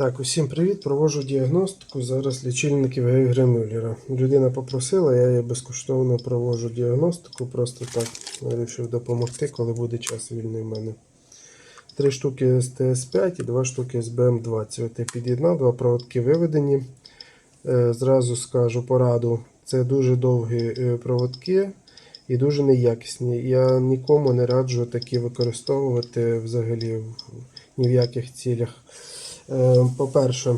Так, усім привіт. Проводжу діагностику. Зараз лічильників Гейгера Мюллера. Людина попросила, я їй безкоштовно проводжу діагностику. Просто так вирішив допомогти, коли буде час вільний в мене. Три штуки СТС5 і два штуки СБМ20. От я під'єднав, два проводки виведені. Е, Зразу скажу пораду. Це дуже довгі е, проводки і дуже неякісні. Я нікому не раджу такі використовувати взагалі ні в яких цілях. Е, По-перше,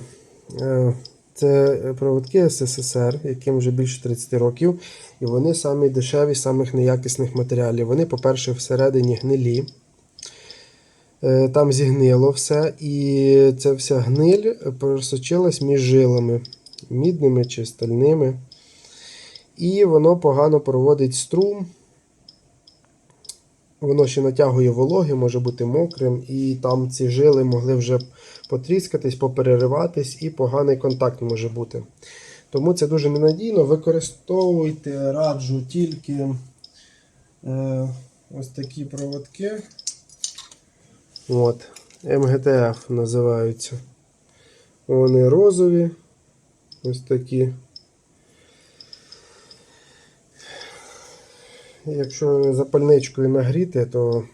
е, це проводки СССР, яким вже більше 30 років, і вони самі дешеві, самих неякісних матеріалів. Вони, по-перше, всередині гнилі. Е, Там зігнило все, і ця вся гниль просочилась між жилами, мідними чи стальними. І воно погано проводить струм. Воно ще натягує вологи, може бути мокрим, і там ці жили могли вже потріскатись, поперериватись, і поганий контакт може бути. Тому це дуже ненадійно. Використовуйте, раджу тільки е, ось такі проводки. От, МГТФ називаються. Вони розові. Ось такі. Якщо запальничкою нагріти, то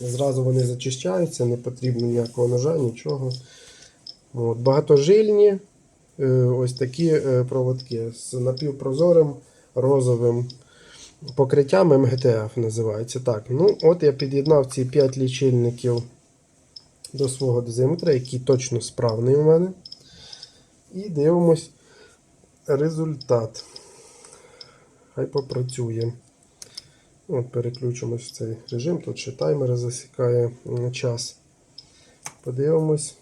зразу вони зачищаються, не потрібно ніякого ножа, нічого. От, багатожильні е, ось такі е, проводки з напівпрозорим розовим покриттям МГТФ називається. Так, ну от я під'єднав ці 5 лічильників до свого дозиметра, який точно справний у мене. І дивимось результат. Хай попрацює. От Переключимось в цей режим. Тут ще таймер засікає час. Подивимось,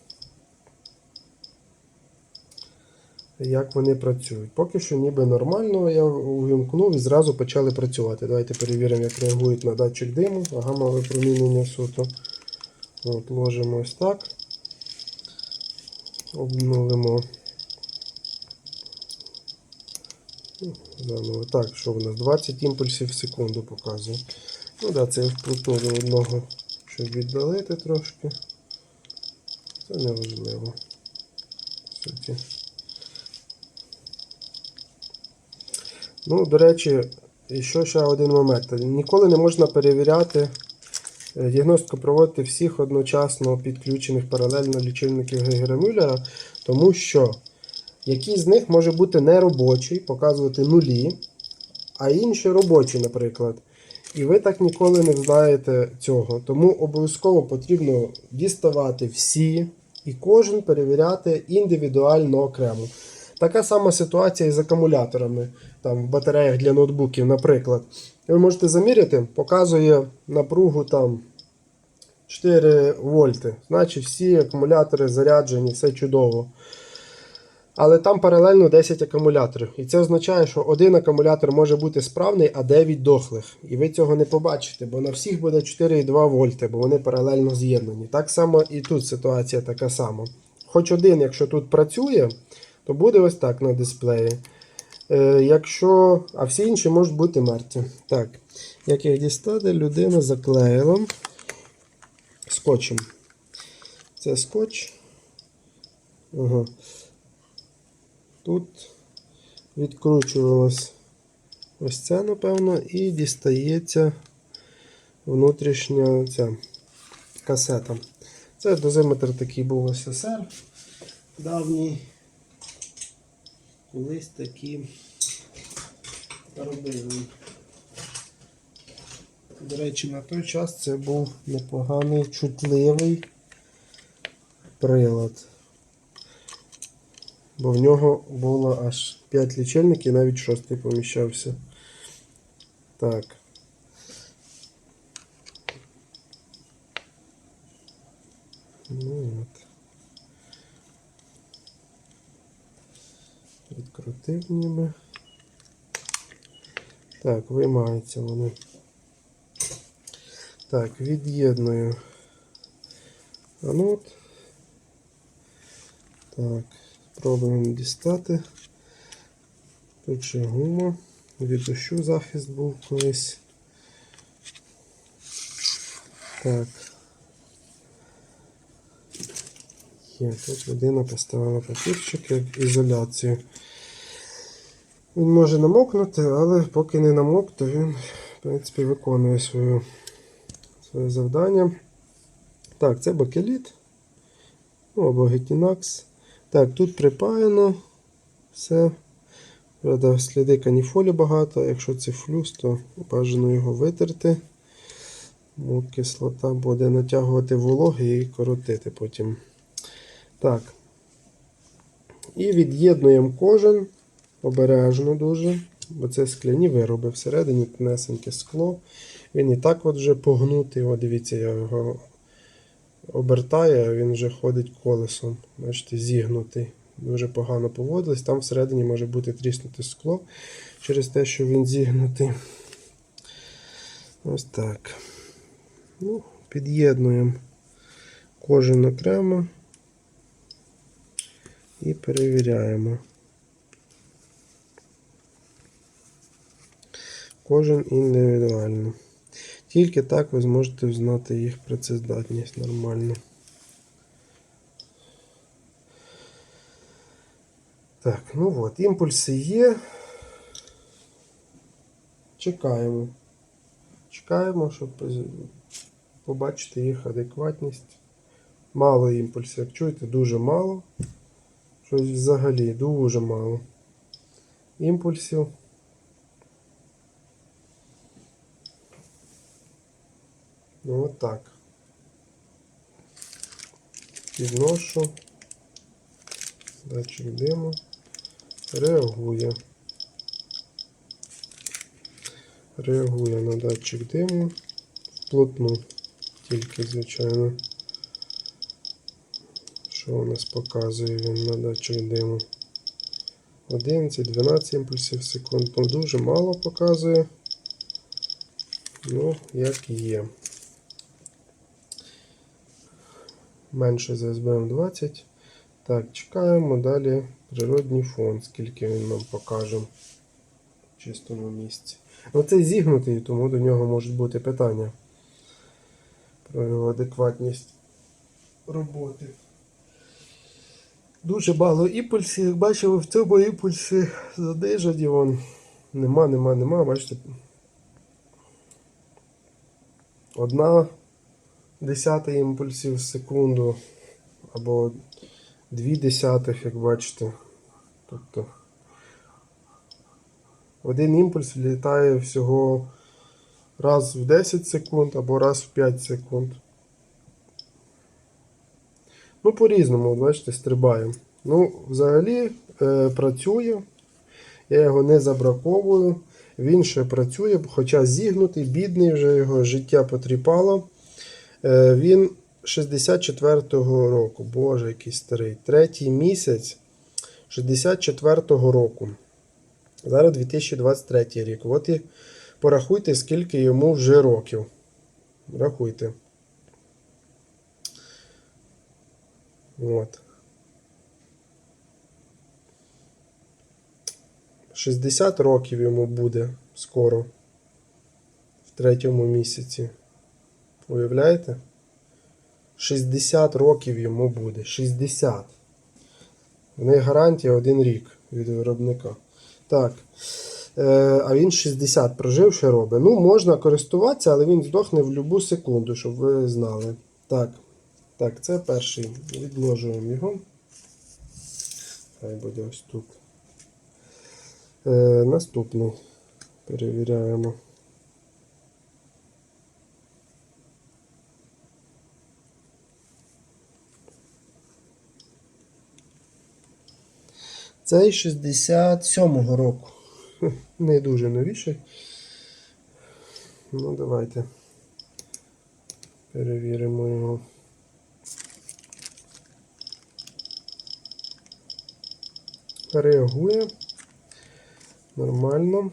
як вони працюють. Поки що ніби нормально, я увімкнув і зразу почали працювати. Давайте перевіримо, як реагують на датчик диму, гамма випромінення суто. От, Ложимо ось так. Обновимо. Заново. Так, що в нас? 20 імпульсів в секунду показує. Ну да, це я до одного, щоб віддалити трошки. Це не важливо. Суті. Ну, до речі, і що ще один момент. Ніколи не можна перевіряти, е, діагностику проводити всіх одночасно підключених паралельно лічильників Гейгера Мюллера, тому що який з них може бути неробочий, показувати нулі, а інший робочий, наприклад. І ви так ніколи не знаєте цього. Тому обов'язково потрібно діставати всі і кожен перевіряти індивідуально окремо. Така сама ситуація і з акумуляторами там, в батареях для ноутбуків, наприклад. Ви можете заміряти, показує напругу там 4 вольти. Значить, всі акумулятори заряджені, все чудово. Але там паралельно 10 акумуляторів. І це означає, що один акумулятор може бути справний, а 9 дохлих. І ви цього не побачите, бо на всіх буде 4,2 вольти, бо вони паралельно з'єднані. Так само і тут ситуація така сама. Хоч один, якщо тут працює, то буде ось так на дисплеї. Е, якщо... А всі інші можуть бути мертві. Так, як їх дістати, людина заклеїла скотчем. Це скотч. Ага. Тут відкручувалось ось це, напевно, і дістається внутрішня ця касета. Це дозиметр такий був СССР давній. Колись такі робили. До речі, на той час це був непоганий чутливий прилад. Бо в нього було аж 5 лічильників, і навіть шостий поміщався. Так. Ну от. Відкрутив ніби. Так, виймаються вони. Так, від'єдную. А ну. Так. Пробуємо дістати. Тут ще гума. Від дощу захист був колись. Так. Є, тут людина поставила папірчик як ізоляцію. Він може намокнути, але поки не намок, то він, в принципі, виконує свою, своє завдання. Так, це бакеліт. Ну, або гетінакс. Так, тут припаяно все. Правда, сліди каніфолі багато. Якщо це флюс, то бажано його витерти. Бо кислота буде натягувати вологи і коротити потім. Так. І від'єднуємо кожен обережно дуже, бо це скляні вироби. Всередині тонесеньке скло. Він і так от вже погнутий. О, дивіться, я його обертаю, а він вже ходить колесом. Бачите, зігнутий. Дуже погано поводились. Там всередині може бути тріснуте скло через те, що він зігнутий. Ось так. Ну, під'єднуємо кожен окремо і перевіряємо. Кожен індивідуально. Тільки так ви зможете знати їх працездатність нормально. Так, ну от, імпульси є. Чекаємо. Чекаємо, щоб побачити їх адекватність. Мало імпульсів, як чуєте, дуже мало. Щось взагалі дуже мало імпульсів. Ну так. Підношу. Датчик диму. Реагує. Реагує на датчик диму. Вплотну. Тільки, звичайно. Що у нас показує він на датчик диму? 11-12 імпульсів в секунду. Ну, Дуже мало показує. Ну, як є. Менше за СБМ 20. Так, чекаємо далі природній фон, скільки він нам покаже в чистому місці. Ну, цей зігнутий, тому до нього можуть бути питання про його адекватність роботи. Дуже мало імпульсів, як бачимо, в цьому імпульсі занижені вон. Нема, нема, нема, бачите. Одна десята імпульсів в секунду або дві десятих, як бачите. Тобто один імпульс літає всього раз в 10 секунд або раз в 5 секунд. Ну, по-різному, бачите, стрибаємо. Ну, взагалі е, працює. Я його не забраковую. Він ще працює, хоча зігнутий, бідний, вже його життя потріпало. Е, він 64-го року. Боже, який старий. Третій місяць 64-го року. Зараз 2023 рік. От і порахуйте, скільки йому вже років. Рахуйте. От. 60 років йому буде скоро. В третьому місяці. Уявляєте? 60 років йому буде. 60. В неї гарантія один рік від виробника. Так. Е, а він 60 прожив, ще робить. Ну, можна користуватися, але він здохне в будь-яку секунду, щоб ви знали. Так. Так, це перший. Відложуємо його. Хай буде ось тут. Е, наступний. Перевіряємо. Цей 67-го року. Не дуже новіший. Ну, давайте перевіримо його. Реагує. Нормально.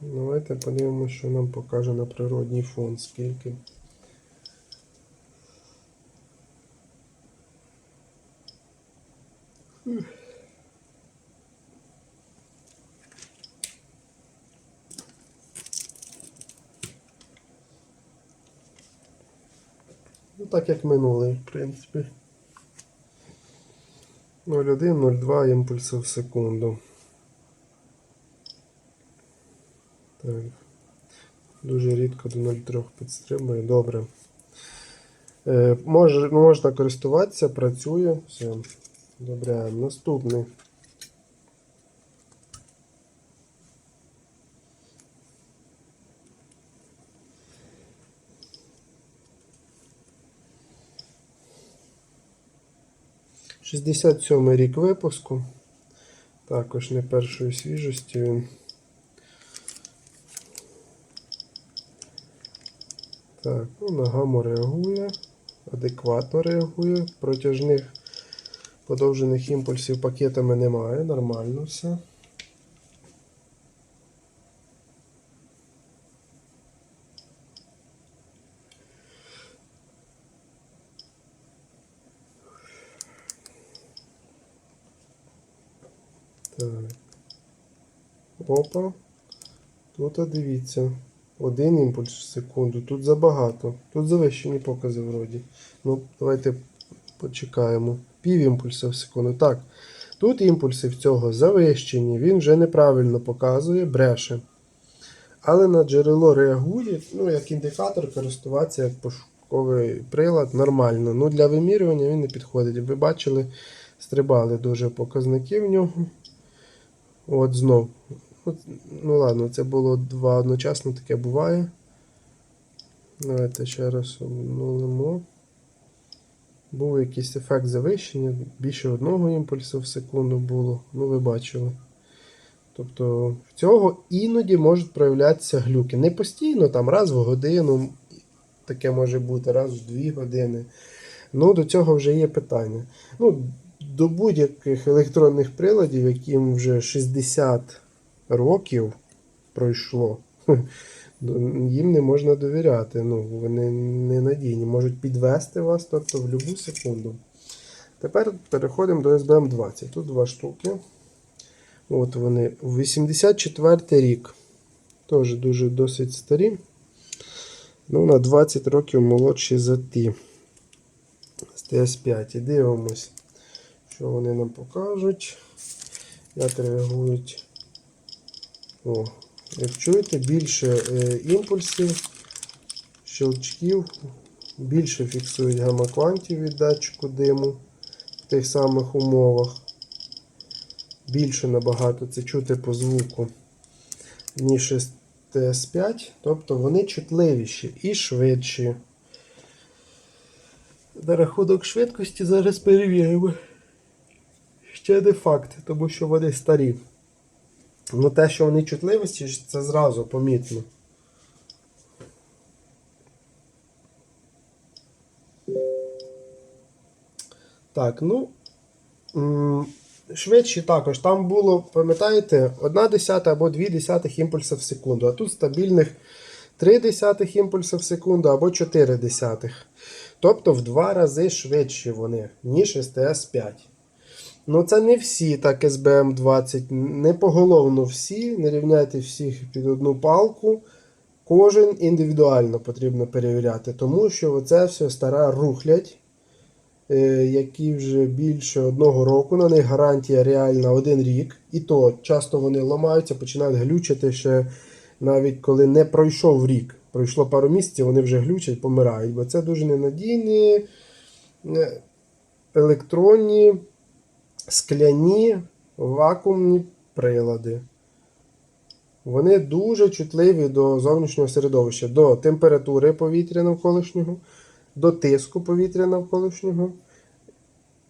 Давайте подивимося, що нам покаже на природній фон. Скільки. Так як минулий, в принципі. 0,1-0,2 імпульси в секунду. Так. Дуже рідко до 0,3 підстрибує. Добре. Е, може, можна користуватися, працює. Все. Добре. Наступний. Шістдесят сьомий рік випуску. Також не першої свіжості він. Так, ну, на гаму реагує, адекватно реагує. Протяжних подовжених імпульсів пакетами немає, нормально все. Так. Опа. А дивіться. Один імпульс в секунду. Тут забагато. Тут завищені покази вроді. Ну, давайте почекаємо. Пів імпульса в секунду. Так. Тут імпульси в цього завищені. Він вже неправильно показує, бреше. Але на джерело реагує, ну, як індикатор користуватися як пошуковий прилад нормально. Ну, для вимірювання він не підходить. Ви бачили, стрибали дуже показники в нього. От знов. Ну ладно, це було два одночасно, таке буває. Давайте ще раз обнулимо. Був якийсь ефект завищення, більше одного імпульсу в секунду було, ну ви бачили. Тобто в цього іноді можуть проявлятися глюки. Не постійно, там раз в годину, таке може бути, раз в дві години. Ну, до цього вже є питання. Ну, до будь-яких електронних приладів, яким вже 60 років пройшло, їм не можна довіряти. Ну, вони ненадійні, можуть підвести вас тобто, в будь-яку секунду. Тепер переходимо до SBM 20. Тут два штуки. От вони. 84 рік. Теж дуже досить старі. Ну, на 20 років молодші за ті. З TS5. І дивимось, що вони нам покажуть. Як реагують. О, як чуєте, більше е, імпульсів, щелчків, більше фіксують гамма-квантів від датчику диму в тих самих умовах. Більше набагато це чути по звуку, ніж TS5, тобто вони чутливіші і швидші. На рахунок швидкості зараз перевіримо. Ще не факт, тому що вони старі. Ну те, що вони чутливості, це зразу помітно. Так, ну. Швидші також. Там було, пам'ятаєте, 1 десята або 2 десятих імпульса в секунду. А тут стабільних 3 десятих імпульса в секунду або 4 десятих. Тобто в два рази швидші вони, ніж STS-5. Ну, це не всі, так SBM 20, не поголовно всі, не рівняйте всіх під одну палку. Кожен індивідуально потрібно перевіряти, тому що оце все стара рухлядь, е, які вже більше одного року. На них гарантія реальна один рік. І то часто вони ламаються, починають глючити ще навіть коли не пройшов рік. Пройшло пару місяців, вони вже глючать, помирають. Бо це дуже ненадійні е, електронні скляні вакуумні прилади. Вони дуже чутливі до зовнішнього середовища, до температури повітря навколишнього, до тиску повітря навколишнього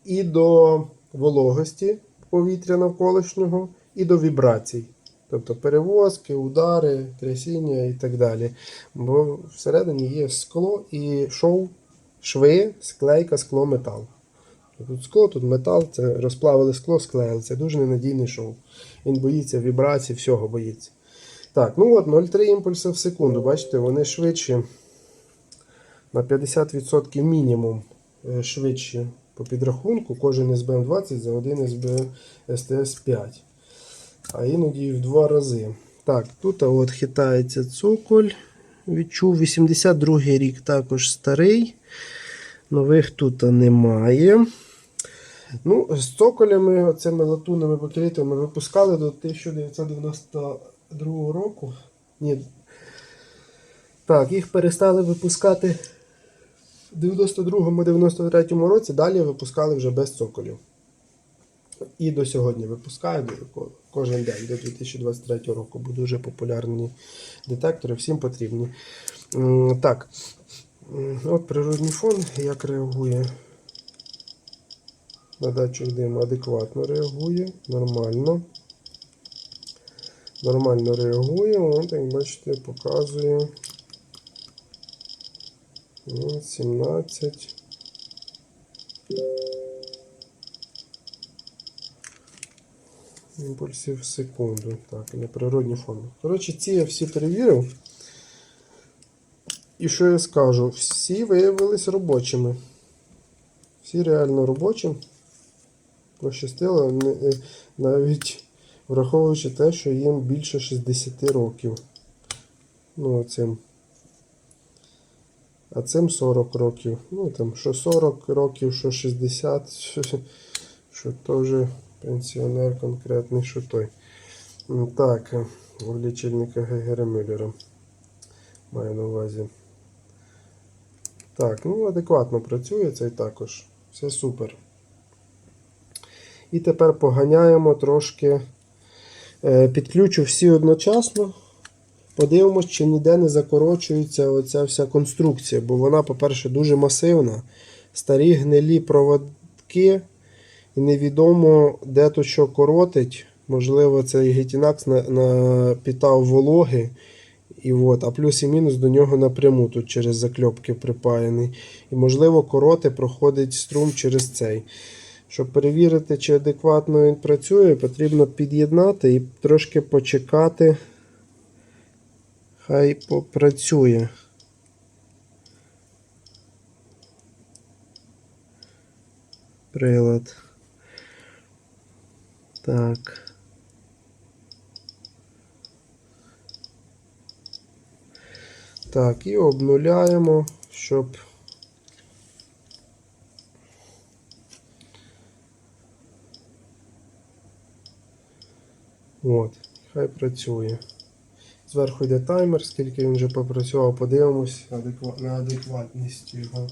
і до вологості повітря навколишнього, і до вібрацій. Тобто перевозки, удари, трясіння і так далі. Бо всередині є скло і шов, шви, склейка, скло, метал. Тут скло, тут метал, це розплавили скло, склеїли. Це дуже ненадійний шов. Він боїться вібрацій, всього боїться. Так, ну от 0,3 імпульси в секунду. Бачите, вони швидші. На 50% мінімум е, швидші по підрахунку. Кожен SBM 20 за один SB STS 5. А іноді в два рази. Так, тут от хитається цоколь. Відчув 82 рік також старий. Нових тут немає. Ну, з цоколями, цими латунними покритими випускали до 1992 року. Ні. Так, їх перестали випускати в 92-93 році, далі випускали вже без цоколів. І до сьогодні випускають кожен день до 2023 року, бо дуже популярні детектори, всім потрібні. Так, от природний фон як реагує. На датчик диму адекватно реагує, нормально. Нормально реагує, от, як бачите, показує. 17. Імпульсів в секунду. Так, на природній фон. Коротше, ці я всі перевірив. І що я скажу? Всі виявились робочими. Всі реально робочі. Пощастило, е, навіть враховуючи те, що їм більше 60 років. Ну, цим. А цим 40 років. Ну там, що 40 років, що 60, що, то вже пенсіонер конкретний, що той. Так, е, в лічильника Гегера Мюллера. Маю на увазі. Так, ну адекватно працює цей також. Все супер. І тепер поганяємо трошки. Е, Підключу всі одночасно. Подивимось, чи ніде не закорочується оця вся конструкція, бо вона, по-перше, дуже масивна. Старі гнилі проводки, і невідомо, де то що коротить. Можливо, цей гетінакс напітав вологи. І от, а плюс і мінус до нього напряму тут через закльопки припаяний. І можливо, короти проходить струм через цей. Щоб перевірити, чи адекватно він працює, потрібно під'єднати і трошки почекати. Хай попрацює. Прилад. Так. Так, і обнуляємо, щоб. От, хай працює. Зверху йде таймер, скільки він вже попрацював, подивимось на адекватність його.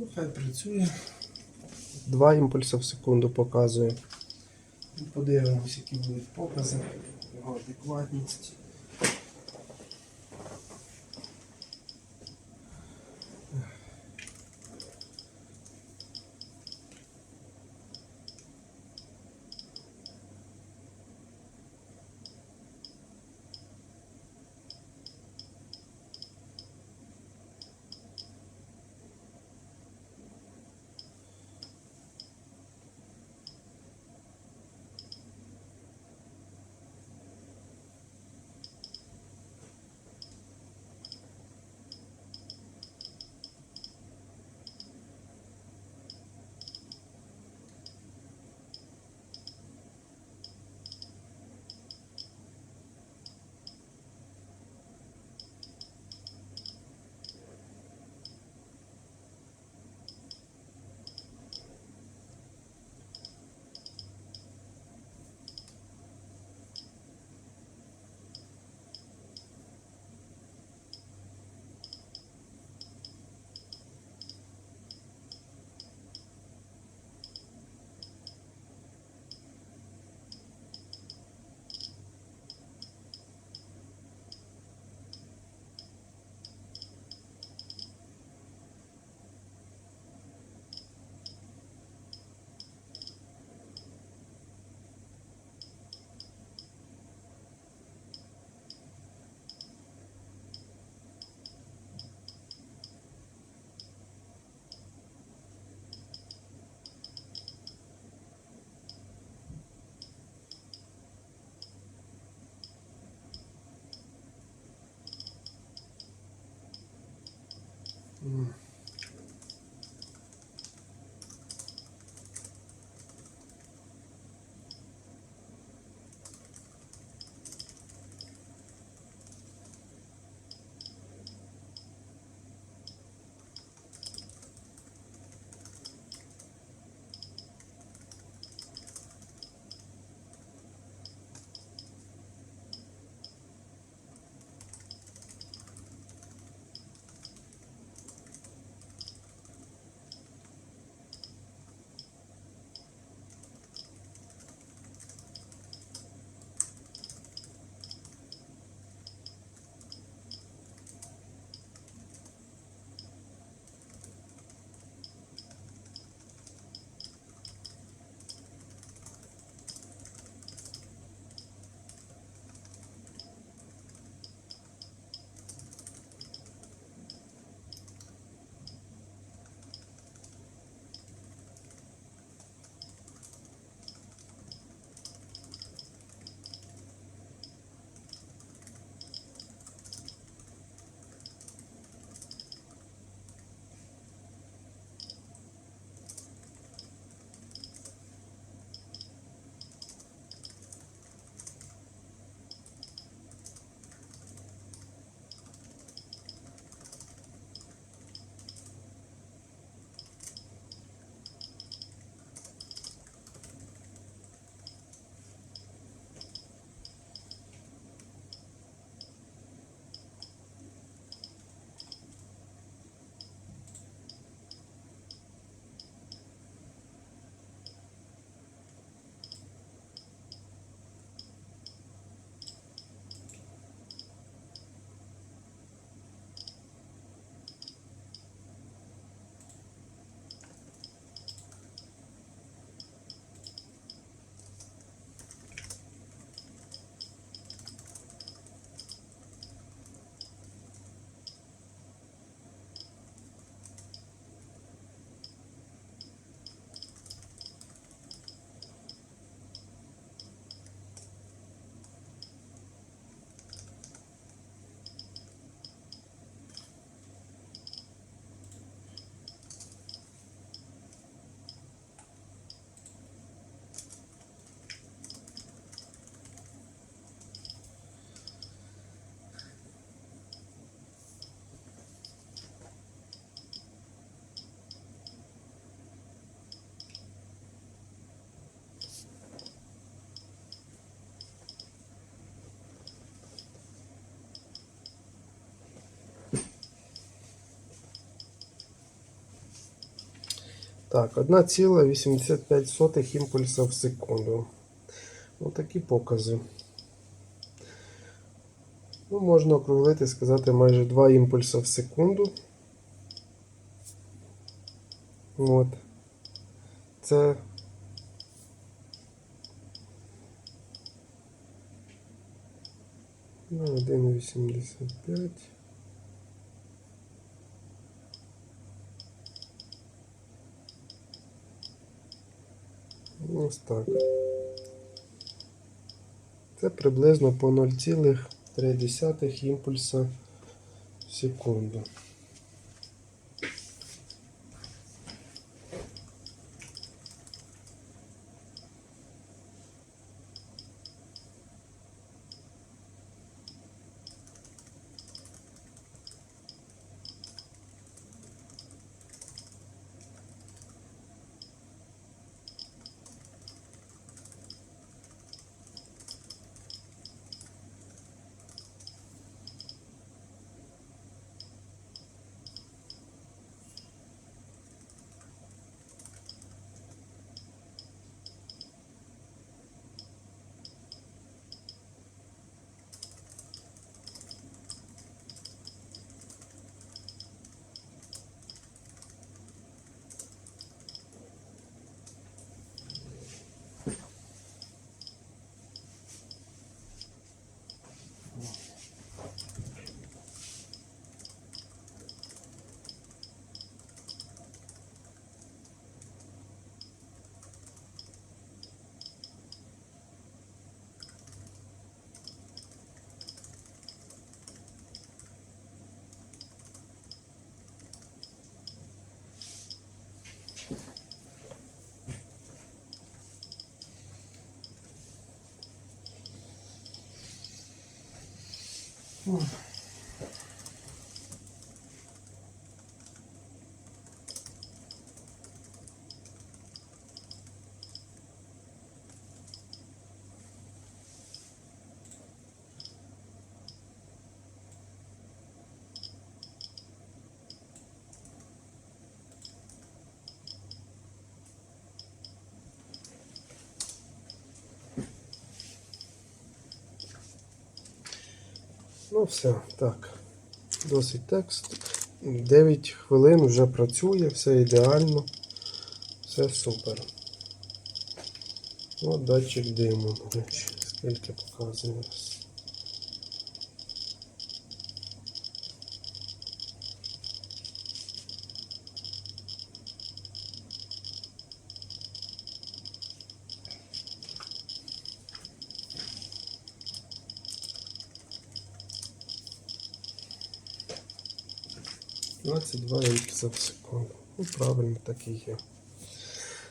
Ну, хай працює. Два імпульси в секунду показує. Подивимось, які будуть покази, його адекватність. Mm. Так, 1,85 імпульса в секунду. Отакі покази. Ну, можна округлити, сказати, майже 2 імпульса в секунду. От. Це ну, 1,85. Ось так. Це приблизно по 0,3 імпульса в секунду. Hum. Ну все, так. Досить текст. 9 хвилин вже працює, все ідеально. Все супер. От датчик диму, скільки показує. Раз. Двадцять в секунду. Ну, правильно, так і є.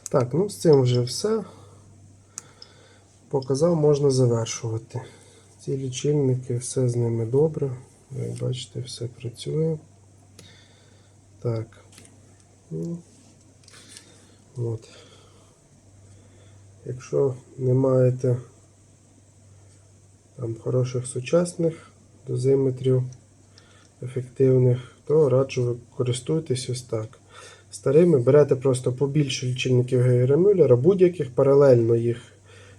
Так, ну з цим вже все. Показав, можна завершувати. Ці лічильники, все з ними добре. Як бачите, все працює. Так. Ну, от. Якщо не маєте там хороших сучасних дозиметрів ефективних, то раджу користуйтесь ось так. Старими берете просто побільше лічильників Гейгера Мюллера, будь-яких паралельно їх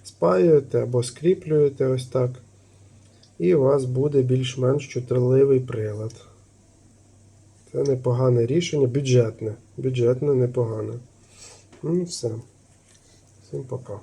спаюєте або скріплюєте ось так. І у вас буде більш-менш чутливий прилад. Це непогане рішення, бюджетне. Бюджетне, непогане. Ну все. Всім пока.